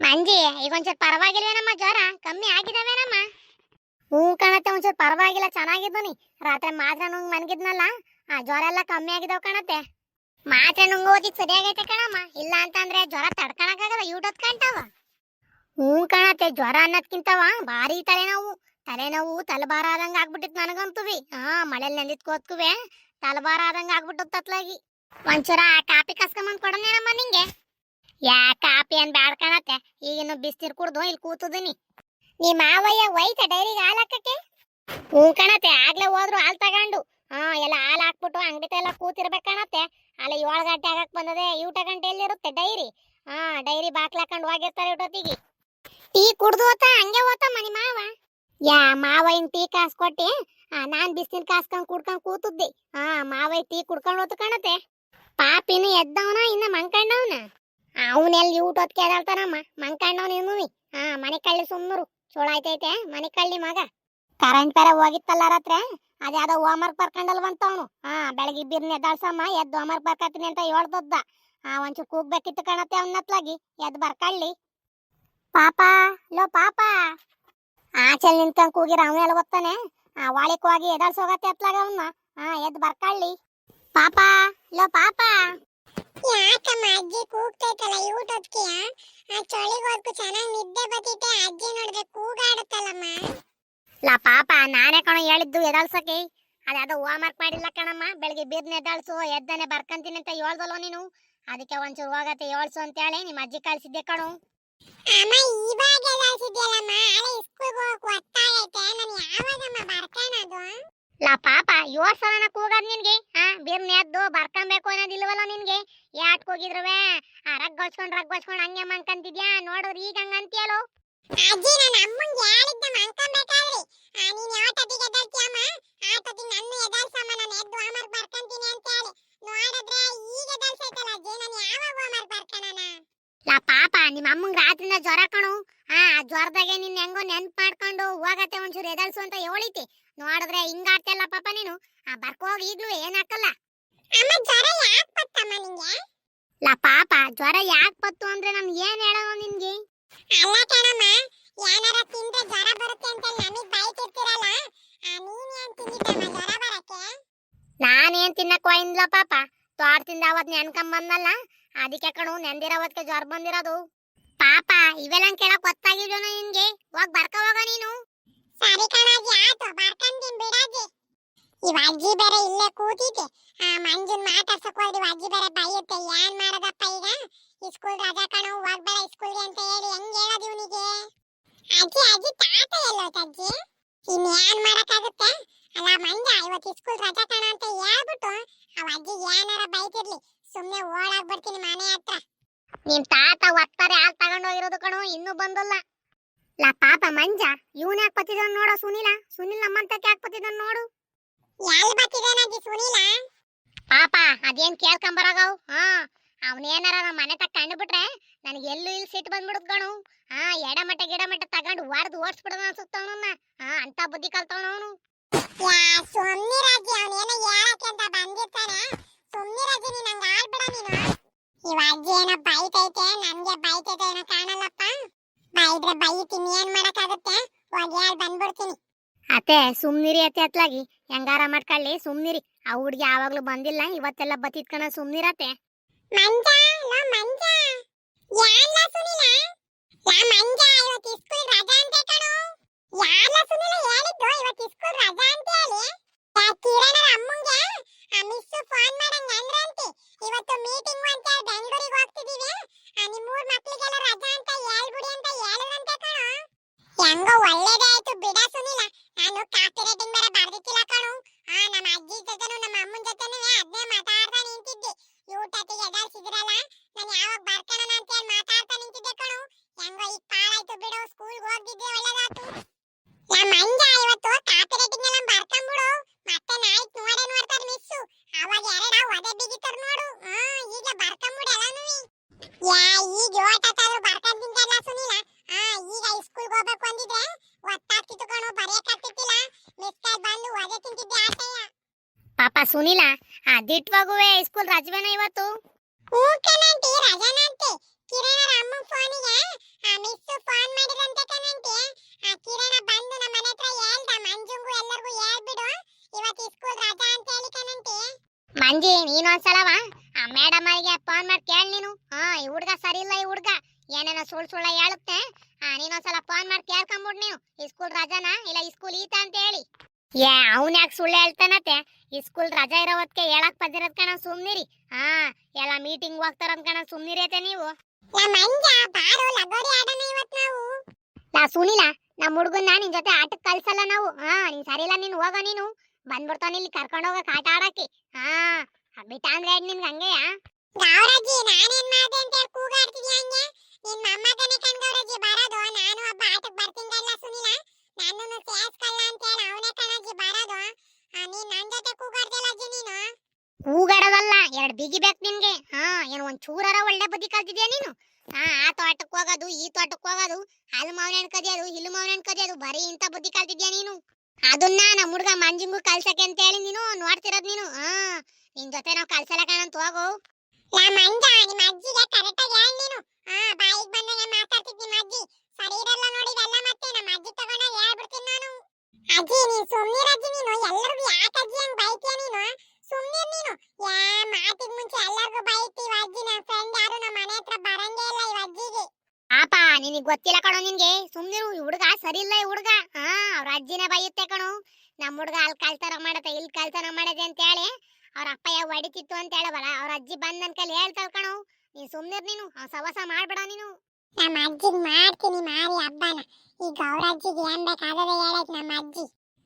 ಮಂಜಿ ಈಗ ಒಂಚೂರು ಪರವಾಗಿಲ್ವೇನಮ್ಮ ಜ್ವರ? ಕಮ್ಮಿ ಆಗಿದಾವೇನಮ್ಮ ಹ್ಞೂ ಕಾಣತ್ತೆ ಒಂಚೂರು ಪರವಾಗಿಲ್ಲ ಚೆನ್ನಾಗಿದ್ದೀನಿ ರಾತ್ರಿ ಮಾತ್ರೆ ನುಂಗ್ ಮನ್ಗಿದ್ನಲ್ಲ ಆ ಜ್ವರ ಎಲ್ಲ ಕಮ್ಮಿ ಆಗಿದಾವ್ ಕಣತ್ತೆ. ಮಾತ್ರೆ ನುಂಗೋದಿಕ್ ಸರಿಯಾಗೈತೆ ಕಣಮ್ಮ. ಇಲ್ಲ ಅಂತಂದ್ರೆ ಜ್ವರ ತಡ್ಕೊಳಕ್ಕಾಗಲ್ಲ ಯೂಟತ್ ಕಾಣ್ತಾವ. ಹ್ಞೂ ಕಾಣತ್ತೆ ಜ್ವರ ಅನ್ನೋದ್ಕಿಂತವ ಭಾರಿ ತಲೆನೋವು. ತಲೆನೋವು ತಲೆಬಾರ ಆದಂಗ ಆಗ್ಬಿಟ್ಟಿತ್ ನನಗಂತುವಿ ಹಾ ಮಳೆಲ್ ನೆಂದಿದ್ ಕೋತ್ಕುವೆ ತಲೆಬಾರ ಆದಂಗ ಆಗ್ಬಿಟ್ಟು ತತ್ಲಾಗಿ. ಒಂಚೂರ ಕಾಪಿ ಕಸ್ಕೊಂಬಂದ್ ಕೊಡನೇನಮ್ಮ ನಿಂಗೆ. ಯಾ ಕಾಪಿ ಏನ್ ಬ್ಯಾಡ್ ಕಾಣತ್ತೆ? ಈಗಿನ್ನು ಬಿಸ್ನೀರ್ ಕುಡ್ದು ಇಲ್ಲಿ ಕೂತದಿನಿ. ನೀ ಮಾವಯ್ಯ ಒಯ್ತ ಡೈರಿಗೆ ಹಾಲ್ ಹಾಕಕ್ಕೆ? ಹ್ಞೂ ಕಾಣತ್ತೆ, ಆಗ್ಲೇ ಹೋದ್ರು ಹಾಲ್ ತಗೊಂಡು. ಹಾ, ಎಲ್ಲ ಹಾಲ್ ಹಾಕ್ಬಿಟ್ಟು ಅಂಗಡಿ ಎಲ್ಲ ಕೂತಿರ್ಬೇಕು ಕಾಣತ್ತೆ. ಅಲ್ಲಿ ಗಂಟೆ ಆಗಕ್ ಬಂದದೆ, ಊಟ ಗಂಟೆ ಎಲ್ಲಿರುತ್ತೆ ಡೈರಿ? ಹಾ, ಡೈರಿ ಬಾಕ್ಲ ಹಾಕೊಂಡು ಹೋಗಿರ್ತಾರೆ ಇಟ್ಟೊತ್ತಿಗೆ ಟೀ ಕುಡ್ದು ಹೋತ, ಹಂಗೆ ಹೋತ ಮನಿ ಮಾವ? ಯಾ, ಮಾವಯ್ಯನ್ ಟೀ ಕಾಸ್ ಕೊಟ್ಟಿ. ನಾನ್ ಬಿಸಿನ ಕಾಸ್ಕೊಂಡ್ ಕುಡ್ಕೊಂಡ್ ಕೂತದ್ದಿ. ಹಾ, ಮಾವಯ್ಯ ಟೀ ಕುಡ್ಕೊಂಡ್ ಹೋತು ಕಣತ್ತೆ. ಪಾಪಿನ ಎದ್ದವನ, ಇನ್ನ ಮಂಕಂಡವನ ಅವನೆಲ್ಲಿ ಊಟ ಹೊತ್ಕೆ ಕೇದಾಳ್ತಾನಮ್ಮ ಮಂಕಂಡವನ ಇನ್ನೂ ಹಾ ಮನೆ ಕಳ್ಳಿ ಸುಮ್ಮರು ಚೋಳ ಆಯ್ತೈತೆ, ಮನೆ ಕಳ್ಳಿ ಮಗ. ಕರೆಂಟ್ ಬೇರೆ ಹೋಗಿತ್ತಲ್ಲ ರಾತ್ರಿ? ಅದ್ಯಾವ್ದೋ ಹೋಮ್ವರ್ಕ್ ಬರ್ಕೊಂಡಲ್ವಂತವನು ಹಾ ಬೆಳಗ್ಗೆ ಇಬ್ಬಿರ್ನ ಎದ್ದಾಳ್ಸಮ್ಮ ಎದ್ದು ಹೋಮರ್ಕ್ ಬರ್ಕತ್ತೀನಿ ಅಂತ ಹೇಳ್ದದ್ದ. ಆ, ಒಂಚೂರು ಕೂಗ್ಬೇಕಿತ್ತು ಕಾಣತ್ತೆ ಅವನತ್ಲಾಗಿ ಎದ್ದು ಬರ್ಕಳ್ಳಿ ಪಾಪ, ಲೋ ಪಾಪ. ಆಚೆ ನಿಂತ್ಕೊಂಡ್ ಕೂಗಿರ ಅವನೆಲ್ಲ ಗೊತ್ತಾನೆ? ಆ, ವಾಳಿಕ್ ಹೋಗಿ ಎದಾಳ್ಸೋಗತ್ತೆ ಅತ್ಲಾಗ ಅವನ್ನ ಹಾ ಎದ್ದು ಬರ್ಕಳ್ಳಿ ಪಾಪ, ಲೋ ಪಾಪ. ಯಾಕಮ್ಮ ಅಜ್ಜಿ ಕೂಗ್ತೈತಲ್ಲ ಊಟದ್ಕೆ? ಆ ಚಳಿಗೋದ್ಕು ಚೆನ್ನಾಗಿ ನಿದ್ದೆ ಬತ್ತಿಟ್ಟೆ ಅಜ್ಜಿ ನೋಡಿದ್ರೆ ಕೂಗಾಡುತ್ತಲ್ಲಮ್ಮ. ಲಾ ಪಾಪ ನಾನೇ ಕಣ ಹೇಳಿದ್ದು ಎದಾಳ್ಸಕ್ಕೆ. ಅದ್ಯಾವ್ದೋ ಹೋಮ್ವರ್ಕ್ ಮಾಡಿಲ್ಲ ಕಣಮ್ಮ. ಬೆಳಿಗ್ಗೆ ಬೀರ್ನ ಎದ್ದಾಳ್ಸು ಎದ್ದನೆ ಬರ್ಕಂತೀನಿ ಅಂತ ಹೇಳ್ದಲ್ವ ನೀನು? ಅದಕ್ಕೆ ಒಂಚೂರು ಹೋಗತ್ತೆ ಏಳ್ಸು ಅಂತ ಹೇಳಿ ನಿಮ್ಮ ಅಜ್ಜಿ ಕಳ್ಸಿದ್ದೆ ಕಣು. ಅಮ್ಮ ಇವಾಗ ಎದಾಳ್ಸಿದ್ಯಲ್ಲಮ್ಮ ಹಳೆ ಸ್ಕೂಲ್ಗೆ ಹೋಗಕ್ಕೆ ಒತ್ತಾಗೈತೆ ನಾನು ಯಾವಾಗಮ್ಮ ಬರ್ಕಾಣದು ಲಾ ಪಾಪ ಏಳ್ ಸಲನ ಕೂಗದ್ ನಿನ್ಗೆ? ಹಾ ಬೀರ್ನ ಎದ್ದು ಬರ್ಕಂಬೇಕು ಅನ್ನೋದಿಲ್ವಲ್ಲ ನಿನ್ಗೆ? ಯಾಟ್ ಕೂಗಿದ್ರುವೆ? ಆ ರಗ್ಗೊಳ್ಸ್ಕೊಂಡ್ ರಗ್ಗೊಳ್ಸ್ಕೊಂಡ್ ಹಂಗೆ ಮಂಕಂತಿದ್ಯಾ ನೋಡಿದ್ರೆ ಈಗ ಹಂಗ ಅಂತೀಯಲೋ ಅಜ್ಜಿ ನನ್ನ ಅಮ್ಮಂಗೆ ಯಾರಿದ್ದ ಮಂಕೊಂಬೇಕಾದ್ರಿ ನೀನ್ ಯಾವ ಟತಿಗೆ ಎದ್ದಾಳ್ತೀಯಮ್ಮ ಆ ಟತಿಗೆ ನನ್ನ ಎದರ್ಸಮ್ಮ ನಾನು ಎದ್ದು ಆಮರ್ ಬರ್ಕಂತೀನಿ ಅಂತ ಹೇಳಿ ನೋಡಿದ್ರೆ ಈಗ ಎದರ್ಸೈತಲ್ಲ ಅಜ್ಜಿ. ನಾನು ಯಾವಾಗ ಆಮರ್ ಬರ್ಕಣನ? ಲಾ ಪಾಪ ನಿಮ್ಮ ಅಮ್ಮಂಗ್ ರಾತ್ರಿನ ಜ್ವರ ಕಣು. ಜ್ವರದಾಗೆ ನಿನ್ ಹೆಂಗೋ ನೆನ್ಪ್ ಮಾಡ್ಕೊಂಡು ಹೋಗತ್ತೆ ಒಂಚೂರು ಎದಳ್ಸು ಅಂತ ಹೇಳಿತಿ ನೋಡಿದ್ರೆ ಹಿಂಗಾಡ್ತಿಯಲ್ಲ ಪಾಪ ನೀನು. ಆ ಬರ್ಕೋಗಿ ಈಗ್ಲೂ ಏನ್ ಹಾಕಲ್ಲ. ಅಮ್ಮ ಜ್ವರ ಯಾಕ್ ಬತ್ತಮ್ಮ ನಿಂಗೆ? ಲಾ ಪಾಪ ಜ್ವರ ಯಾಕೆ ಬತ್ತು ಅಂದ್ರೆ ನಾನು ಏನ್ ಹೇಳೋದು ನಿನ್ಗೆ? ಅಲ್ಲ ಕಣಮ್ಮ ಏನಾರ ತಿಂದ್ರೆ ಜ್ವರ ಬರುತ್ತೆ ಅಂತ ನಮಗ್ ಬೈತಿರ್ತೀರಲ್ಲ ಆ, ನೀನ್ ಏನ್ ತಿಂದಿದ್ದಮ್ಮ ಜ್ವರ ಬರಕ್ಕೆ? ನಾನೇನ್ ತಿನ್ನಕ್ ಹೋಗಿಲ್ಲ ಪಾಪ. ತೋಟದಿಂದ ಅವತ್ ನೆನ್ಕೊಂಡ್ ಬಂದಲ್ಲ ಅದಕ್ಕೆ ಕಣು ನೆಂದಿರೋವತ್ಗೆ ಜ್ವರ ಬಂದಿರೋದು. ಪಾಪ ಇವೆಲ್ಲ ಕೇಳಕ್ ಗೊತ್ತಾಗಿಲ್ವೇನೋ ನಿನ್ಗೆ? ಹೋಗ್ ಬರ್ಕ, ಹೋಗ ನೀನು. ಸರಿ ಕಣಾಜಿ, ಆಯ್ತು, ಬರ್ಕಂತೀನಿ ಬಿಡಾಜಿ. ಈ ಅಜ್ಜಿ ಬೇರೆ ಇಲ್ಲೇ ಕೂತಿದ್ದೆ. ಆ ಮಂಜುನ್ ಮಾತಾಡ್ಸಕ್ ಹೋದ್ರೆ ಅಜ್ಜಿ ಬೇರೆ ಬೈಯುತ್ತೆ. ಏನ್ ಮಾಡೋದಪ್ಪ ಈಗ? ಈ ಸ್ಕೂಲ್ ರಜಾ ಕಣೋ ಹೋಗ್ಬೇಡ ಸ್ಕೂಲ್ಗೆ ಅಂತ ಹೇಳಿ ಹೆಂಗ್ ಹೇಳೋದು ಇವನಿಗೆ? ಅಜ್ಜಿ ಅಜ್ಜಿ, ತಾತ ಎಲ್ಲೋ ಅಜ್ಜಿ? ಇನ್ ಏನ್ ಮಾಡಕ್ಕಾಗುತ್ತೆ? ಅಲ್ಲ ಮಂಜ, ಇವತ್ತು ಸ್ಕೂಲ್ ರಜಾ ಕಣ ಅಂತ ಹೇಳ್ಬಿಟ್ಟು, ಅವ ಅಜ್ಜಿ ಏನಾರ ಬೈತಿರ್ಲಿ. ಸುಮ್ನೆ ಓಡಾಗ್ ಬರ್ತೀನಿ ಮನೆ ಹತ್ರ. ನಿಮ್ ತಾತ ಒತ್ತಾರೆ ಹಾಲ್ ತಗೊಂಡೋಗಿರೋದು ಕಣು ಇನ್ನೂ ಬಂದಲ್ಲ. ಲಾ ಪಾಪ ಮಂಜ ಇವನ್ ಯಾಕೆ ಬತ್ತಿದಾನ್ ನೋಡೋ ಸುನಿಲ? ಸುನಿಲ್ ನಮ್ಮಂತಕ್ಕೆ ಯಾಕೆ ಬತ್ತಿದಾನ್ ನೋಡು? ಎಲ್ ಬರ್ತಿದ್ದೇನಜ್ಜಿ ಸುನಿಲ? ಪಾಪ ಅದೇನ್ ಕೇಳ್ಕೊಂಬರಾಗವ್ ಹಾ ಅವನೇನಾರ ನಮ್ಮ ಮನೆ ತಕ್ಕ ಕಂಡುಬಿಟ್ರೆ ನನಗೆ ಎಲ್ಲೂ ಇಲ್ಲಿ ಸಿಟ್ಟು ಬಂದ್ಬಿಡುದ್ ಕಣು. ಹಾ ಎಡಮಟ್ಟ ಗಿಡಮಟ್ಟ ತಗೊಂಡು ಹೊಡೆದು ಓಡಿಸ್ಬಿಡೋಣ ಅನ್ಸುತ್ತವನನ್ನ ಹಾ ಅಂತ ಬುದ್ಧಿ ಕಲ್ತವನವನು ಯಾ ಸುಮ್ನಿರಾಜಿ ಅವನೇನೋ ಹೇಳಕ್ಕೆ ಅಂತ ಬಂದಿರ್ತಾನೆ. ಸುಮ್ನಿರಾಜಿ ನೀನು ಹಂಗ ಆಡ್ಬಿಡ ನೀನು. ಇವ ಅಜ್ಜಿ ಏನೋ ಬೈತೈತೆ ನನ್ಗೆ ಬೈತೈತೆ ಏನೋ ಕಾಣಲ್ಲಪ್ಪ. ಬೈದ್ರೆ ಬೈತೀನಿ ಏನ್ ಮಾಡಕ್ಕಾಗುತ್ತೆ? ಹೋಗಿ ಹೇಳ್ ಬಂದ್ಬಿಡ್ತೀನಿ. ಅತ್ತೆ ಸುಮ್ನಿರಿ ಅತ್ತೆ ಅತ್ಲಾಗಿ. ಹೆಂಗಾರ ಮಾಡ್ಕೊಳ್ಳಿ ಸುಮ್ನಿರಿ. ಆ ಹುಡ್ಗಿ ಯಾವಾಗ್ಲೂ ಬಂದಿಲ್ಲ ಇವತ್ತೆಲ್ಲ ಬತ್ತಿದ್ಕಣ ಸುಮ್ನಿರತ್ತೆ ಮಂಜ ಲೋ ಮಂಜ. ಯಾರ್ಲ ಸುನಿಲ? ಲಾ ಮಂಜ ಇವತ್ತು ಸ್ಕೂಲ್ ರಜಾ ಅಂತ ಕಣೋ. ಯಾರ್ಲ ಸುನಿಲ ಹೇಳಿದ್ದು? ಇವತ್ತು ಸ್ಕೂಲ್ ರಜಾ ಅಂತ ಹೇಳಿ. ಯಾ ಕಿರಣರ ಅಮ್ಮಂಗೆ? ಆ ಫೋನ್ ಮಾಡಂಗ ಇವತ್ತು ಮೀಟಿಂಗ್ ಅಂತ ಬೆಂಗಳೂರಿಗೆ ಹೋಗ್ತಿದೀವಿ. ಆ ನಿಮ್ ಮಕ್ಕಳಿಗೆಲ್ಲ ರಜಾ ಅಂತ ಹೇಳ್ಬಿಡಿ ಅಂತ ಹೇಳಿದ್ರಂತೆ ಕಣೋ. ಹೆಂಗೋ ಒಳ್ಳೇದೇ ಆಯ್ತು ಬಿಡ ಸುನಿಲ. ನಾನು ಕಾಪಿ ರೇಟಿಂಗ್ ಬೇರೆ ಬರ್ದಿಕ್ಕಿಲ್ಲ ಕಣೋ. ಆ, ನಮ್ಮ ಅಜ್ಜಿ ಜೊತೆನು ನಮ್ಮ ಯಪ್ಪ ಸುನಿಲ ಅದಿಟ್ವಾಗುವೆ ಸ್ಕೂಲ್ ರಜವೇನ ಇವತ್ತು ರಜಾ ರಜನಂತೆ ಕಿರಣ ಅಮ್ಮ ಫೋನಿಗೆ ಆ ಮಿಸ್ ಫೋನ್ ಮಾಡಿದಂತೆ ಕಣಂತೆ ಆ ಕಿರಣ ಬಂದು ನಮ್ಮ ಮನೆ ಹತ್ರ ಮಂಜುಂಗು ಎಲ್ಲರಿಗೂ ಇವತ್ತು ಸ್ಕೂಲ್ ರಜಾ ಅಂತ ಹೇಳಿ ಮಂಜಿ ಆ ಮೇಡಮ್ ಅವರಿಗೆ ಫೋನ್ ಮಾಡಿ ಕೇಳಿ ನೀನು ಹಾ ಈ ಹುಡುಗ ಸರಿ ಇಲ್ಲ ಈ ಹುಡುಗ ಏನೇನೋ ಸುಳ್ಳು ಸುಳ್ಳ ಹೇಳುತ್ತೆ ಆ ನೀನೊಂದ್ಸಲ ಫೋನ್ ಮಾಡಿ ಕೇಳ್ಕೊಂಬಿಡು ನೀನು ಈ ಸ್ಕೂಲ್ ರಜಾನ ಇಲ್ಲ ಈ ಸ್ಕೂಲ್ ಈತ ಅಂತ ಹೇಳಿ ಏ ಅವ್ನ್ ಯಾಕೆ ಸುಳ್ಳು ಹೇಳ್ತಾನತ್ತೆ ಈ ಸ್ಕೂಲ್ ರಜಾ ಇರೋ ಹೊತ್ಗೆ ಹೇಳಕ್ ಪದಿರತ್ ಕಣ ಸುಮ್ನಿರಿ. ಹಾ ಎಲ್ಲ ಮೀಟಿಂಗ್ ಹೋಗ್ತಾರಂತ ಕಣ ಸುಮ್ನಿರೈತೆ ನೀವು. ನಾ ಸುನಿಲ ನಮ್ಮ ಹುಡುಗನ್ನ ನಿನ್ ಜೊತೆ ಆಟಕ್ ಕಲ್ಸಲ್ಲ ನಾವು. ಹಾ ನೀನ್ ಸರಿಲ್ಲ ನೀನ್ ಹೋಗ ನೀನು. ಬಂದ್ಬಿಡ್ತಾನ ಇಲ್ಲಿ ಕರ್ಕೊಂಡ್ ಹೋಗಕ್ ಆಟ ಆಡಕ್ಕೆ. ಹಾ ಬಿಟ್ಟ ಅಂದ್ರೆ ನಿನ್ಗೆ ಹಂಗೆಯಾ? ಗೌರಜ್ಜಿ ಕಲ್ತಿದ್ಯಾ ನೀನು? ಹಾ, ಆ ತೋಟಕ್ಕೆ ಹೋಗೋದು, ಈ ತೋಟಕ್ಕೆ ಹೋಗೋದು, ಅಲ್ಲಿ ಮಾವನ ಕದಿಯೋದು, ಇಲ್ಲಿ ಮಾವನ ಕದಿಯೋದು, ಬರೀ ಇಂಥ ಬುದ್ಧಿ ಕಲ್ತಿದ್ಯಾ ನೀನು? ಅದನ್ನ ನಮ್ಮ ಹುಡುಗ ಮಂಜಿಂಗು ಕಲ್ಸಕ್ಕೆ ಅಂತ ಹೇಳಿ ನೀನು ನೋಡ್ತಿರೋದು ನೀನು. ಹಾ, ನಿನ್ ಜೊತೆ ನಾವು ಕಲ್ಸಲ್ಲ ಕಾಣಂತ ಹೋಗು. ನಮ್ಮ ಮಂಜ, ನಿಮ್ಮ ಅಜ್ಜಿಗೆ ಕರೆಕ್ಟಾಗಿ ಹೇಳಿ ನೀನು. ಹಾ, ಬಾಯಿಗೆ ಬಂದಂಗೆ ಮಾತಾಡ್ತಿದ್ ನಿಮ್ಮ ಅಜ್ಜಿ. ಸರಿ ಇರಲ್ಲ ನೋಡಿ ಇದೆಲ್ಲ ಮತ್ತೆ ನಮ್ಮ ಅಜ್ಜಿ ತಗೊಂಡಾಗ ಹೇಳ್ಬಿಡ್ತೀನಿ ನಾನು. ಅಜ್ಜಿ, ನೀನ್ ಸುಮ್ನಿರಜ್ಜಿ ನೀನು. ಎಲ್ಲರಿಗೂ ಯಾಕೆ ಅಜ್ಜಿ ಹಂಗೆ ಬೈತೀಯ ನೀನು? ಸುಮ್ನಿರ್ ನೀನು. ಯಾ ಮಾತಿಗ್ ಮುಂಚೆ ಎಲ್ಲರಿಗೂ ಬೈತಿ ಅಜ್ಜಿ ನನ್ನ ಫ್ರೆಂಡ್ ಯಾರು? ನಮ್ಮ ಮನೆ ಹತ್ರ ಬರಂಗೇ ಇಲ್ಲ ಇವ ಅಜ್ಜಿಗೆ. ಪಾಪ ನಿನಗ್ ಗೊತ್ತಿಲ್ಲ ಕಣೋ ನಿನ್ಗೆ. ಸುಮ್ಮನೆ ಈ ಹುಡುಗ ಸರಿ ಇಲ್ಲ ಈ ಹುಡುಗ. ಹಾ ಅವ್ರ ಅಜ್ಜಿನೇ ಬೈಯುತ್ತೆ ಕಣೋ. ನಮ್ಮ ಹುಡುಗ ಅಲ್ಲಿ ಕಳ್ತನ ಮಾಡತ್ತೆ ಇಲ್ಲಿ ಕಳ್ತನ ಮಾಡದೆ ಅಂತ ಹೇಳಿ ಅವ್ರ ಯಾವ ಹೊಡಿತಿತ್ತು ಅಂತ ಹೇಳಬಲ್ಲ. ಅವ್ರ ಅಜ್ಜಿ ಬಂದ್ ನನ್ ಕೈಲಿ ಹೇಳ್ತಾಳ ಕಣೋ. ನೀ ಸುಮ್ಮನೆ ನೀನು ಸವಸ ಮಾಡ್ಬೇಡ ನೀನು. ನಮ್ಮ ಅಜ್ಜಿಗ್ ಮಾಡ್ತೀನಿ ಮಾರಿ ಹಬ್ಬನ ಈ ಗೌರಜ್ಜಿಗೆ ಏನ್ ಬೇಕಾದ್ರೆ ಹೇಳಕ್ ನಮ್ಮ ಅಜ್ಜಿ.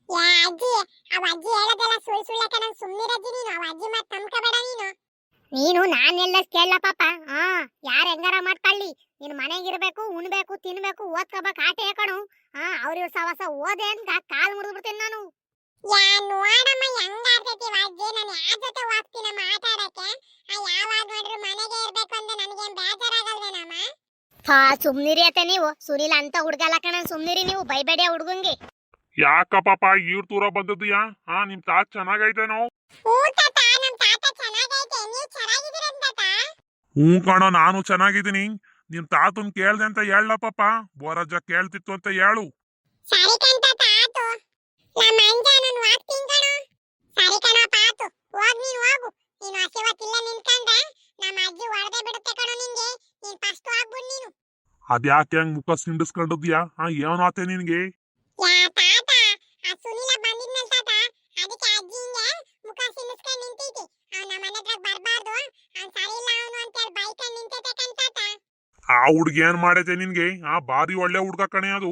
ಯಾ ಅಜ್ಜಿ ಅವ ಅಜ್ಜಿ ಹೇಳೋದೆಲ್ಲ ಸುಳ್ಳು ಸುಳ್ಳಕ ಕಣ ಸುಮ್ನಿರಜ್ಜಿ ನೀನು? ಅವ ಅಜ್ಜಿ ಮಾತ್ ನಂಬ್ಕೋಬೇಡ ನೀನು. ನೀನು ನಾನೆಲ್ಲ ಕೇಳಲ್ಲ ಪಾಪ. ಹಾ ಯಾರ್ ಹೆಂಗಾರ ಮಾಡ್ಕೊಳ್ಳಿ ನೀನ್ ಮನೆಗಿರ್ಬೇಕು ಉಣ್ಬೇಕು ತಿನ್ಬೇಕು ಓದ್ಕೋಬೇಕು ಆಟ ಕಣೋ ಹಾ ಅವ್ರ ಇವ್ರ ಸವಸ ಓದೆ ಅಂತ ಕಾಲ್ ಮುರಿದು ಬಿಡ್ತೀನಿ ನಾನು. ಯಾ ನೋಡಮ್ಮ ಹೆಂಗ್ ಆಡ್ತೈತಿ ಇವ ಅಜ್ಜಿ? ನಾನು ಯಾರ ಜೊತೆ ಹೋಗ್ತೀನಮ್ಮ ಆಟ ಆಡಕ್ಕೆ ಆ ಯಾವಾಗ ನೋಡ್ರು ಮನೆಗೆ ಇರ್ಬೇಕು ಅಂತ ನನಗೇನ್ ಬೇಜಾರಾಗಲ್ವೇನಮ್ಮ ಹಾ ಸುಮ್ನಿರಿ ಅತ್ತೆ ನೀವು. ಸುನಿಲ್ ಅಂತ ಹುಡ್ಗಲ್ಲ ಕಣ ಸುಮ್ನಿರಿ ನೀವು. ಬೈಬೇಡಿ ಹುಡ್ಗಂಗೆ. ಯಾಕ ಪಾಪ ಇವ್ರ ದೂರ ಬಂದದ್ಯಾ ಹಾ ನಿಮ್ ತಾತ ಚೆನ್ನಾಗೈತೇನೋ ಹ್ಞೂ ಕಣ ನಾನು ಚೆನ್ನಾಗಿದ್ದೀನಿ. ನಿಮ್ ತಾತನ್ ಕೇಳ್ದೆ ಅಂತ ಹೇಳ ಪಾಪ. ಬೋರಜ್ಜ ಕೇಳ್ತಿತ್ತು ಅಂತ ಹೇಳು. ಅದ್ಯಾಕೆ ಹಂಗ್ ಮುಖ ಸಿಂಡಿಸ್ಕೊಂಡದ್ಯಾ? ಹಾ ಏನಾತೆ ನಿನ್ಗೆ? ಯಾ ಆ ಸುನಿಲ ಬಂದಿದ್ನಲ್ ತಾತ ಅದಕ್ಕೆ ಅಜ್ಜಿ ಹಿಂಗೆ ಮುಖ ಸಿನಿಸ್ಕೊಂಡ್ ನಿಂತೈತಿ. ಅವ್ನ ನಮ್ಮ ಮನೆ ಹತ್ರ ಬರಬಾರ್ದು ಅವ್ನ್ ಸರಿ ಇಲ್ಲ ಅವನು ಅಂತೇಳಿ ಬೈಕೊಂಡ್ ನಿಂತೈತೆ ತಾತ. ಆ ಹುಡುಗಿ ಏನ್ ಮಾಡೈತೆ ನಿನ್ಗೆ? ಆ ಬಾರಿ ಒಳ್ಳೆ ಹುಡ್ಗ ಕಣೆ ಅದು.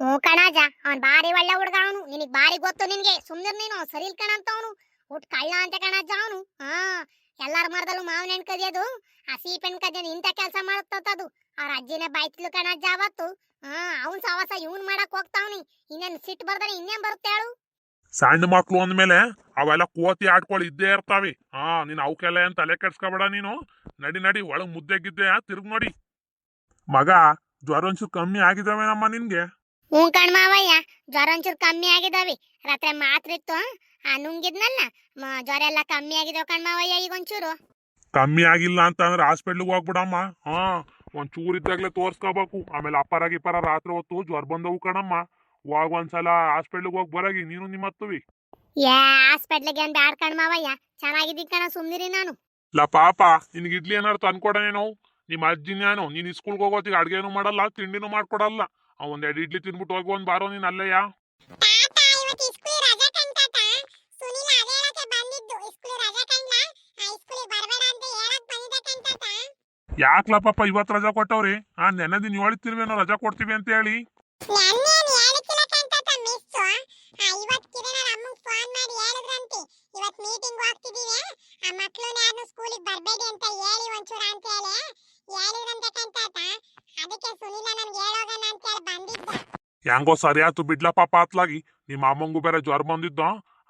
ಹ್ಞೂ ಕಣಾಜ ಅವ್ನ ಬಾರಿ ಒಳ್ಳೆ ಹುಡ್ಗ ಅವನು. ನಿನಗ್ ಬಾರಿ ಗೊತ್ತು ನಿನಗೆ. ಸುಮ್ಮನೆ ನೀನು ಸರಿ ಇಲ್ ಕಣ ಅಂತ ಅವನು. ಹುಟ್ ಕಳ್ಳ ಅಂತ ಕಣಾಜ ಅವನು. ಹಾ ಎಲ್ಲಾರ ಮರದಲ್ಲೂ ಮಾವಿನ ಹಣ್ಣು ಕದಿಯೋದು. ಆ ಸೀಪೆಣ್ ಕದಿಯೋದು ಇಂಥ ಕೆಲಸ ಮಾಡುತ್ತದು ಅವ್ರ ಅಜ್ಜಿನೇ ಬೈತ್ಲು ಕಣಜ್ಜ ಅವತ್ತು. ಹಾ ಅವ್ನ್ ಸವಾಸ ಇವ್ನ್ ಮಾಡಕ್ ಹೋಗ್ತಾವ್ನಿ. ಇನ್ನೇನ್ ಸಿಟ್ ಬರ್ದಾರೆ ಇನ್ನೇನ್ ಬರುತ್ತೆ ಹೇಳು? ಸಣ್ಣ ಮಕ್ಳು ಅಂದ್ಮೇಲೆ ಅವೆಲ್ಲ ಕೋತಿ ಆಡ್ಕೊಳ್ ಇದ್ದೇ ಇರ್ತಾವೆ. ಹಾ ನೀನ್ ಅವಕ್ಕೆಲ್ಲ ಏನ್ ತಲೆ ಕೆಡ್ಸ್ಕೊಬೇಡ ನೀನು? ನಡಿ ನಡಿ ಒಳಗ್ ಮುದ್ದೆ ಗಿದ್ದೆ ತಿರುಗ್ ನೋಡಿ. ಮಗ ಜ್ವರ ಒಂಚೂರು ಕಮ್ಮಿ ಆಗಿದಾವೇನಮ್ಮ ನಿನ್ಗೆ? ಹ್ಞೂ ಕಣ್ಮಾವಯ್ಯ ಜ್ವರ ಒಂಚೂರು ಕಮ್ಮಿ ಆಗಿದಾವೆ. ರಾತ್ರಿ ಮಾತ್ರ ಇತ್ತು ಆ ನುಂಗಿದ್ನಲ್ಲ ಮ- ಜ್ವರ ಎಲ್ಲ ಕಮ್ಮಿ ಆಗಿದಾವ ಕಣ್ಮಾವಯ್ಯ ಈಗ ಒಂಚೂರು ಕಮ್ಮಿ ಆಗಿಲ್ಲ ಅಂತ ಅಂದ್ರೆ ಹಾಸ್ಪಿಟ್ಲಿಗೆ ಹೋಗ್ಬಿಡಮ್ಮ. ಹಾ ಒಂದ್ ಚೂರ್ ಇದ್ದಾಗ್ಲೇ ತೋರ್ಸ್ಕೋಬೇಕು. ಆಮೇಲೆ ಅಪ್ಪಾರ ಗಿಪ್ಪಾರ ರಾತ್ರಿ ಹೊತ್ತು ಜ್ವರ ಬಂದವು ಕಣಮ್ಮ. ಹೋಗ್ ಒಂದ್ಸಲ ಹಾಸ್ಪಿಟ್ಲಿಗೆ ಹೋಗಿ ಬರಗಿ ನೀನು ನಿಮ್ಮ ಹತ್ತುವಿ ಯಾ ಹಾಸ್ಪಿಟ್ಲಿಗೆ ಏನ್ ಬ್ಯಾಡ್ ಕಣ್ಮಾವಯ್ಯ ಚೆನ್ನಾಗಿದ್ದೀನಿ ಕಣ ಸುಮ್ನಿರಿ ನಾನು. ಲಾ ಪಾಪ ನಿನ್ಗೆ ಇಡ್ಲಿ ಏನಾರು ತಂದ್ಕೊಡನೇನೋ ನಿಮ್ಮ ಅಜ್ಜಿನೇನು ನೀನ್ ಸ್ಕೂಲ್ಗೆ ಹೋಗೋತಿಗೆ ಅಡ್ಗೆನೂ ಮಾಡಲ್ಲ ತಿಂಡಿನೂ ಮಾಡ್ಕೊಡಲ್ಲ. ಒಂದೆರಡು ಇಡ್ಲಿ ತಿನ್ಬಿಟ್ಟು ಹೋಗಿ ಒಂದ್ ಬಾರೋ ನೀನ್ ಅಲ್ಲೇಯಾ ಯಾಕ್ಲಾ ಪಾಪ ಇವತ್ ರಜಾ ಕೊಟ್ಟವ್ರಿ? ಆ ನೆನೆ ದಿನ ಹೇಳ್ತಿರ್ವೇನೋ ರಜಾ ಕೊಡ್ತೀವಿ ಅಂತ ಹೇಳಿ. ಹೆಂಗೋ ಸರಿ ಆತು ಬಿಡ್ಲಾ ಪಾಪ ಅತ್ಲಾಗಿ ನಿಮ್ಮ ಅಮ್ಮಂಗೂ ಬೇರೆ ಜ್ವರ ಬಂದಿದ್ದ?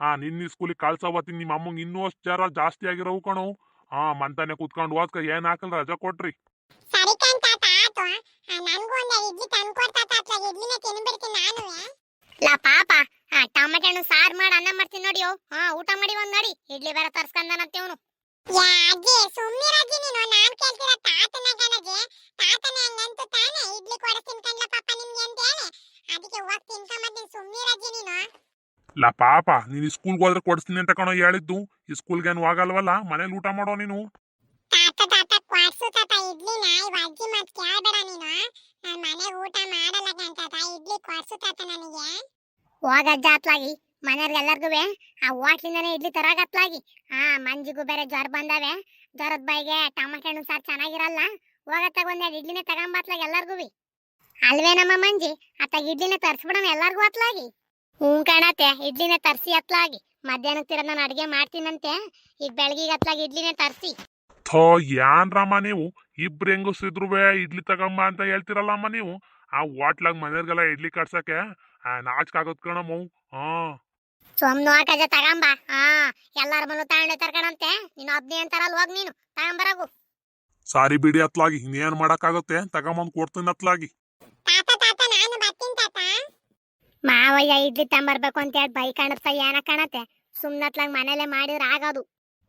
ಆ ನಿನ್ನ ಸ್ಕೂಲಿಗೆ ಕಳ್ಸವತ್ತಿ ನಿಮ್ಮ ಅಮ್ಮಂಗ್ ಇನ್ನೂ ಅಷ್ಟು ಜ್ವರ ಜಾಸ್ತಿ ಆಗಿರೋವು ಕಣವು ಹಾ ಮಂತಾನೆ ಕುತ್ಕೊಂಡು ಓದ್ಕ ಏನ್ ಹಾಕಲ್ ರಜಾ ಕೊಟ್ರಿ? ಸರಿ ಕಣ್ ತಾತ ನನ್ಗೂ ಒಂದೆರಡು ಇಡ್ಲಿ ತಂದ್ಕೊಡ್ತಾ ತಾತ ಇಡ್ಲಿನ ತಿನ್ಬಿಡ್ತೀನಿ ನಾನು ಲಾ ಪಾಪ ಆ ಟಮಾಟೆ ಹಣ್ಣು ಸಾರ್ ಮಾಡಿ ಅನ್ನ ಮಾಡ್ತೀನಿ ನೋಡಿಯೋ ಹಾ ಊಟ ಮಾಡಿ ಒಂದ್ ನಡಿ ಇಡ್ಲಿ ಬೇರೆ ತರ್ಸ್ಕೊಂಡನತ್ತೆ ಅವನು. ಯಾ ಅಜ್ಜಿ ಸುಮ್ನಿರಜ್ಜಿ ನೀನು ನಾನ್ ಕೇಳ್ತಿರೋ ತಾತನ ಕಣಜ್ಜಿ ತಾತನ ಹಂಗಂತ ತಾನೆ ಇಡ್ಲಿ ಕೊಡಿಸ್ತೀನಿ ಕಣ್ಲ ಪಾಪ ನಿಮ್ಗೆ ಅಂತ ಹೇಳಿ. ಅದಕ್ಕೆ ಹೋಗಿ ತಿನ್ಕೊಂಬತ್ತೀನಿ ಸುಮ್ಮಿರಾಜಿ ನೀನು ಲಾ ಪಾಪ ನೀನ್ ಸ್ಕೂಲ್ಗೆ ಹೋದ್ರೆ ಕೊಡಿಸ್ತೀನಿ ಅಂತ ಕಣೋ ಹೇಳಿದ್ದು. ಈ ಸ್ಕೂಲ್ಗೆ ಏನು ಹೋಗಲ್ವಲ್ಲ ಮನೇಲಿ ಊಟ ಮಾಡೋ ನೀನು? ತಾತ ತಾತ ಕ್ವಾಡ್ಸು ತಾತ ಇಡ್ಲಿನ ಇವ್ ಅಜ್ಜಿ ಮತ್ ಕೇಳ್ಬೇಡ ನೀನು. ನಾನ್ ಮನೆಗ್ ಊಟ ಮಾಡಲ್ಲ ಕಣ್ ತಾತ ಇಡ್ಲಿ ಕ್ವಾಡ್ಸು ತಾತ ನನಗೆ. ಹೋಗಜ್ಜ ಅತ್ಲಾಗಿ ಮನೆಯವ್ರಿಗೆ ಎಲ್ಲರಿಗೂ ಆ ಹೋಟ್ಲಿಂದನೇ ಇಡ್ಲಿ ತರಾಗತ್ಲಾಗಿ ಆ ಮಂಜಿಗೂ ಬೇರೆ ಜ್ವರ ಬಂದಾವೆ. ಜ್ವರದ ಬಾಯಿಗೆ ಟಮಾಟೆ ಹಣ್ಣು ಸಾರು ಚೆನ್ನಾಗಿರಲ್ಲ. ಹೋಗತ್ತಾಗ ಒಂದೆರಡು ಇಡ್ಲಿನೇ ತಗೊಂಬತ್ಲಾಗ ಎಲ್ಲರಿಗೂ ಅಲ್ವೇನಮ್ಮ ಮಂಜಿ? ಅತ್ತಾಗ ಇಡ್ಲಿನೇ ತರ್ಸ್ಬಿಡಣ ಎಲ್ಲರಿಗೂ ಅತ್ಲಾಗಿ ಹ್ಞೂ ಕಾಣತ್ತೆ ಇಡ್ಲಿನ ತರ್ಸಿ ಅತ್ಲಾಗಿ. ಮಧ್ಯಾಹ್ನಕ್ಕೆ ತಿರ ನಾನು ಅಡುಗೆ ಮಾಡ್ತೀನಂತೆ. ಈಗ ಬೆಳಗಿಗೆ ಅತ್ಲಾಗಿ ಇಡ್ಲಿನೇ ತರ್ಸಿ. ಥೋ ಯಾನ್ರಮ್ಮ ನೀವು? ಇಬ್ರು ಹೆಂಗಸಿದ್ರು ಇಡ್ಲಿ ತಗೊಂಬ ಅಂತ ಹೇಳ್ತಿರಲ್ಲಮ್ಮ ನೀವು? ಆ ಹೋಟ್ಲಾಗ ಮನೆಯವ್ರಿಗೆಲ್ಲ ಇಡ್ಲಿ ಕಟ್ಸಕ್ಕೆ ನಾಚ್ಕಾಗೋದ್ ಕಣಮ್ಮ ಹಾ ಸೊಮ್ನು ನೋಡ್ಕಜ ತಗೊಂಬ. ಹಾ ಎಲ್ಲಾರ ಮನು ತಗೊಂಡೆ ತರ್ಕಣಂತೆ. ನೀನು ಒಬ್ನೇ ಅಂತಾರಲ್ಲ ಹೋಗ್ ನೀನು. ತಗೊಂಬರಗು ಸಾರಿ ಬಿಡಿ ಅತ್ಲಾಗಿ ಇನ್ನೇನ್ ಮಾಡಕ್ಕಾಗುತ್ತೆ? ತಗೊಂಬಂದ್ ಕೊಡ್ತೀನಿ ಅತ್ಲಾಗಿ. ತಾತ ತಾತ ನಾನು ಬರ್ತೀನಿ ತಾತ ಮಾವಯ್ಯ ಇಡ್ಲಿ ತಂಬರ್ಬೇಕು ಅಂತ ಹೇಳಿ ಬೈ ಕಾಣತ್ತ ಏನ ಕಾಣತ್ತೆ? ಸುಮ್ನತ್ಲಾಗ ಮನೇಲೆ ಮಾಡಿದ್ರೆ ಆಗೋದು.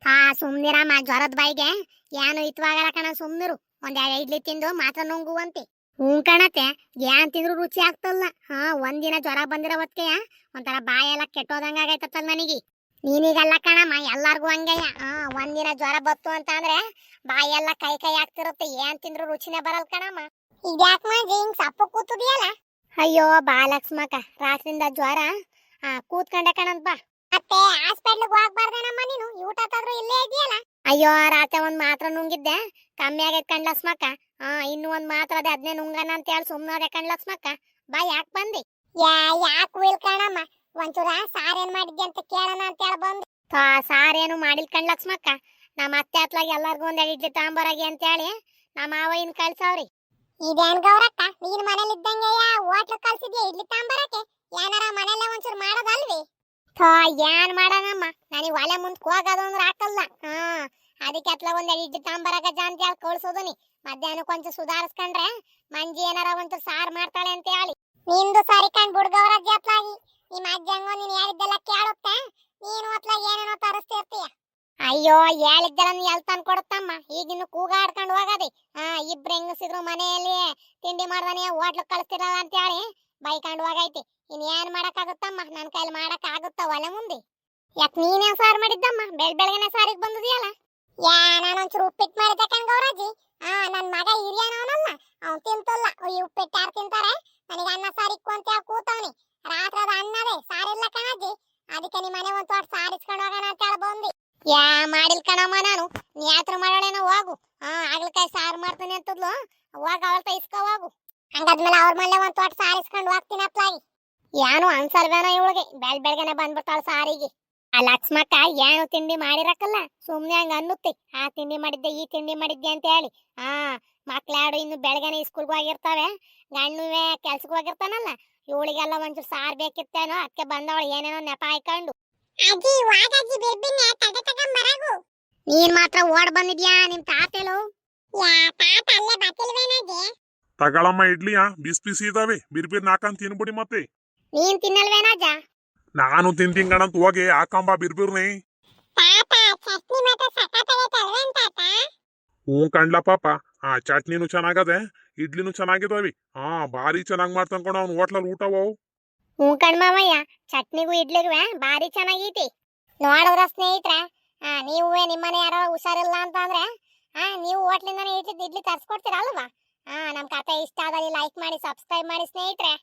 ಹಾ ಸುಮ್ನಿರಮ್ಮ, ಜ್ವರದ ಬಾಯಿಗೆ ಏನು ಇತ್ವಾಗಲ್ಲ ಕಣ ಸುಮ್ನಿರು. ಒಂದ್ ಎರಡು ಇಡ್ಲಿ ತಿಂದು ಮಾತ್ರ ನುಂಗುವಂತೆ ಹ್ಞೂ ಕಾಣತ್ತೆ. ಏನ್ ತಿಂದ್ರು ರುಚಿ ಆಗ್ತಲ್ಲ. ಹಾ ಒಂದಿನ ಜ್ವರ ಬಂದಿರೋ ಹೊತ್ತಿಗೆ ಒಂಥರ ಬಾಯೆಲ್ಲ ಕೆಟ್ಟೋದಂಗ ಆಗೈತಲ್ ನನಗೆ. ನೀನೀಗಲ್ಲ ಕಣಮ್ಮ, ಎಲ್ಲಾರ್ಗು ಹಂಗಯ್ಯ ಹಾ ಒಂದಿನ ಜ್ವರ ಬತ್ತು ಅಂತ ಅಂದ್ರೆ ಬಾಯೆಲ್ಲ ಕೈ ಕೈ ಆಗ್ತಿರುತ್ತೆ. ಏನ್ ತಿಂದ್ರು ರುಚಿನೇ ಬರಲ್ ಕಣಮ್ಮ. ಇದ್ಯಾಕ್ ಮಾಡಿ ಹಿಂಗ್ ಸಪ್ಪು ಕೂತುದಿಯಲ್ಲ? ಅಯ್ಯೋ ಬಾ ಲಕ್ಷ್ಮಕ್ಕ ರಾತ್ರಿಂದ ಜ್ವರ? ಆ ಕೂತ್ಕೊಂಡೆ ಕಣಂತ ಬಾ. ಮತ್ತೆ ಹಾಸ್ಪಿಟ್ಲಿಗೆ ಹೋಗ್ಬಾರ್ದೇನಮ್ಮ ನೀನು? ಊಟ ತಾದ್ರೂ ಇಲ್ಲೇ ಇದೆಯಲ್ಲ ಅಯ್ಯೋ ರಾತ್ರಿ ಒಂದ್ ಮಾತ್ರ ನುಂಗಿದ್ದೆ. ಕಮ್ಮಿ ಆಗೈತ್ ಕಣ್ ಲಕ್ಷ್ಮಕ್ಕ. ಹಾ ಇನ್ನು ಒಂದ್ ಮಾತ್ರ ಅದೇ ಅದ್ನೇ ನುಂಗಣ ಅಂತ ಹೇಳಿ ಸುಮ್ಮನೆ ಕಣ್ ಲಕ್ಷ್ಮಕ್ಕ. ಬಾ ಯಾಕೆ ಬಂದಿ? ಯಾ ಯಾಕೆ ಇಲ್ ಕಣಮ್ಮ? ಒಂಚೂರ ಸಾರ್ ಏನ್ ಮಾಡಿದ್ದೆ ಅಂತ ಕೇಳೋಣ ಅಂತ ಹೇಳಿ ಬಂದು ಸಾರೇನು ಮಾಡಿಲ್ ಕಣ್ ಲಕ್ಷ್ಮಕ್ಕ. ನಮ್ಮ ಅತ್ತೆ ಹತ್ಲಾಗ ಎಲ್ಲಾರ್ಗು ಒಂದ್ ಇಡ್ಲಿ ತಾಂಬರಾಗಿ ಅಂತ ಹೇಳಿ. ನಮ್ಮ ಮಾವ ಇನ್ ಕಳ್ಸವ್ರಿ. ಇದೇನ್ ಗೌರಕ್ಕ? ನೀನ್ ಮನೇಲಿ ಇದ್ದಂಗೆ ಹೋಟ್ಲು ಕಲ್ಸಿದ್ಯಾ ಇಡ್ಲಿ ತಾಂಬರಕ್ಕೆ? ಏನಾರ ಮನೆಯಲ್ಲೇ ಒಂಚೂರು ಮಾಡೋದಲ್ವಿ? ಥಾ, ಏನ್ ಮಾಡೋಣಮ್ಮ? ನನಗೆ ಒಲೆ ಮುಂದ್ ಹೋಗೋದು ಅಂದ್ರೆ ಹಾಕಲ್ಲ ಹಾ, ಅದಕ್ಕೆ ಅತ್ಲ ಒಂದ್ ಇಡ್ಲಿ ತಾಂಬರಕ ಜಾಂತಿ ಹೇಳಿ ಕಳ್ಸೋದು ನೀ ಕೊಂಚ ಸುಧಾರಿಸ್ಕೊಂಡ್ರೆ ಮಂಜಿ ಏನಾರ ಒಂಚೂರು ಸಾರು ಮಾಡ್ತಾಳೆ ಅಂತ ಹೇಳಿ. ನಿಂದು ಸರಿ ಕಣ್ ಬುಡ್ಗೌರ ಅತ್ಲಾಗಿ. ನಿಮ್ಮ ಅಜ್ಜಂಗು ನೀನ್ ಹೇಳಿದ್ದೆಲ್ಲ ಕೇಳುತ್ತೆ ನೀನು ಅತ್ಲಾಗ ಏನೇನೋ ತರಿಸ್ತಿರ್ತೀಯ? ಅಯ್ಯೋ ಹೇಳಿದ್ದೆಲ್ಲ ಎಲ್ ತಂದ್ ಕೊಡುತ್ತಮ್ಮ. ಈಗಿನ್ನು ಕೂಗಾಡ್ಕೊಂಡು ಹೋಗದೆ. ಹಾ, ಇಬ್ರು ಹೆಂಗಸಿದ್ರು ಮನೆಯಲ್ಲಿ ತಿಂಡಿ ಮಾಡ್ದಾನೆ, ಹೋಟ್ಲು ಕಳಿಸ್ತಿರಲ್ಲ ಅಂತ ಹೇಳಿ ಬೈಕೊಂಡು ಹೋಗೈತಿ. ಇನ್ ಏನ್ ಮಾಡಕ್ಕಾಗುತ್ತಮ್ಮ? ನನ್ ಕೈಲಿ ಮಾಡಕ್ ಆಗುತ್ತ ಒಲೆ ಮುಂದೆ? ಯಾಕೆ ನೀನೇ ಸಾರು ಮಾಡಿದ್ದಮ್ಮ? ಬೆಳ್ ಬೆಳಗ್ಗೆನೆ ಸಾರಿಗೆ ಬಂದಿದೆಯಲ್ಲ? ಯಾ ನಾನು ಒಂಚೂರು ಉಪ್ಪಿಟ್ಟು ಮಾಡಿದ್ದೆ ಕಣ್ ಗೌರಾಜಿ? ಆ ನನ್ ಮಗ ಹಿರಿಯನವನಲ್ಲ. ಅವ್ನು ತಿಂತಲ್ಲ. ಈ ಉಪ್ಪಿಟ್ಟು ಯಾರು ತಿಂತಾರೆ? ನನಗೆ ಅನ್ನ ಸಾರಿಕ್ಕು ಅಂತ ಹೇಳಿ ಕೂತವನಿ ರಾತ್ರಿ ಅದು ಅನ್ನದೇ ಸಾರಿಲ್ಲ ಕಣಜ್ಜಿ ಅದಕ್ಕೆ ನಿಮ್ಮ ಮನೆ ಒಂದು ತೋಟ ಸಾರಿಸ್ಕೊಂಡು ಹೋಗೋಣ ಅಂತ ಹೇಳಿ ಬಂದಿ ಯಾ ಮಾಡಿಲ್ ಕಣಮ್ಮ ನಾನು ನೀ ಯಾತ್ರ ಮಾಡೋಳೇನೋ ಹೋಗು ಹಾ ಆಗ್ಲಕಾಯಿ ಸಾರು ಮಾಡ್ತಾನೆ ಅಂತದ್ಲು ಹೋಗ ಅವಳ ಇಸ್ಕೊ ಹೋಗು ಹಂಗಾದ್ಮೇಲೆ ಅವ್ರ ಮನೆ ಒಂದು ತೋಟ ಸಾರಿಸ್ಕೊಂಡು ಹೋಗ್ತೀನಿ ಅಪ್ಲಾಗಿ ಏನು ಅನ್ಸಲ್ವೇನೋ ಇವಳಿಗೆ. ಬೆಳ್ ಬೆಳಗ್ಗೆನೆ ಬಂದ್ಬಿಡ್ತಾಳ ಸಾರಿಗೆ. ಆ ಲಕ್ಷ್ಮಕ್ಕ ಏನು ತಿಂಡಿ ಮಾಡಿರಕ್ಕಲ್ಲ ಸುಮ್ನೆ ಹಂಗ ಅನ್ನುತ್ತೆ. ಆ ತಿಂಡಿ ಮಾಡಿದ್ದೆ ಈ ತಿಂಡಿ ಮಾಡಿದ್ದೆ ಅಂತ ಹೇಳಿ. ಹಾ ಮಕ್ಳಾಡು ಇನ್ನು ಬೆಳಗ್ಗೆನೆ ಸ್ಕೂಲ್ಗೆ ಹೋಗಿರ್ತಾವೆ. ಗಣ್ಣುವೆ ಕೆಲ್ಸಕ್ಕೆ ಹೋಗಿರ್ತಾನಲ್ಲ. ಇವಳಿಗೆಲ್ಲ ಒಂಚೂರು ಸಾರ್ ಬೇಕಿತ್ತೇನೋ ಅದಕ್ಕೆ ಬಂದವಳು ಏನೇನೋ ನೆಪ ಹಾಕೊಂಡು ಅಜ್ಜಿ ವಾಗಜ್ಜಿ ತಡೆ ತಗೊಂಬರಗು ನೀನ್ ಮಾತ್ರ ಓಡ್ ಬಂದಿದ್ಯಾ ನಿಮ್ ತಾತೇಲು? ಯಾ ತಾತ ಅಲ್ಲೇ ಬತ್ತಿಲ್ವೇನಜ್ಜಿ? ತಗೊಳಮ್ಮ ಇಡ್ಲಿಯಾ ಬಿಸಿ ಬಿಸಿ ಇದಾವೆ. ಬಿರ್ ಬಿರ್ ನಾಕಂತ ತಿನ್ಬಿಡಿ ಮತ್ತೆ. ನೀನ್ ತಿನ್ನಲ್ವೇನಜ್ಜ ನಾನು ತಿಂತೀನಿ ಕಣಂತ ಹೋಗಿ. ಹಾಕಂಬ ಬಿರ್ಬಿರ್ನಿ ಹ್ಞೂ ಕಂಡ್ಲ ಪಾಪ. ಆ ಚಟ್ನಿನೂ ಚೆನ್ನಾಗದೆ ಇಡ್ಲಿನೂ ಚೆನ್ನಾಗಿದಾವೆ. ಹಾ ಬಾರಿ ಚೆನ್ನಾಗಿ ಮಾಡ್ತಾನ್ ಕಣ ಅವ್ನು ಹೋಟ್ಲಲ್ಲಿ ಊಟ ಹೋವು ಹ್ಞೂ ಕಣ್ಮವಯ್ಯ ಚಟ್ನಿಗೂ ಇಡ್ಲಿಗೂ ಭಾರಿ ಚೆನ್ನಾಗೈತಿ. ನೋಡಿದ್ರ ಸ್ನೇಹಿತರ ಆ ನೀವು ನಿಮ್ಮನೆ ಯಾರೋ ಹುಷಾರಿಲ್ಲ ಅಂತಂದ್ರೆ ಆ ನೀವು ಹೋಟ್ಲಿಂದನೇ ಇಡ್ಲಿ ಇಡ್ಲಿ ತರ್ಸ್ಕೊಡ್ತೀರಲ್ವಾ ಆ ನಮ್ಮ ಕತೆ ಇಷ್ಟ ಆದಲ್ಲಿ ಲೈಕ್ ಮಾಡಿ ಸಬ್ಸ್ಕ್ರೈಬ್ ಮಾಡಿ ಸ್ನೇಹಿತರೆ.